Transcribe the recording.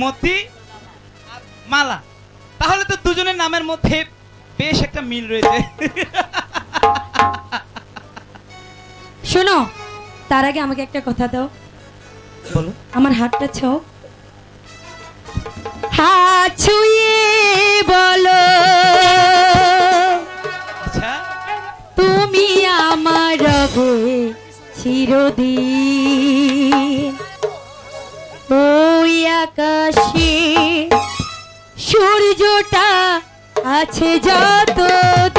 মতি মালা। তাহলে তো দুজনের নামের মধ্যে বেশ একটা মিল রয়েছে। শোনো তার আগে আমাকে একটা কথা দাও। বলো। আমার হাতটা ছো হাত ছুঁয়ে বলো আচ্ছা। তুমি আমার চিরদিন। আকাশে। সূর্যটা আছে যতদিন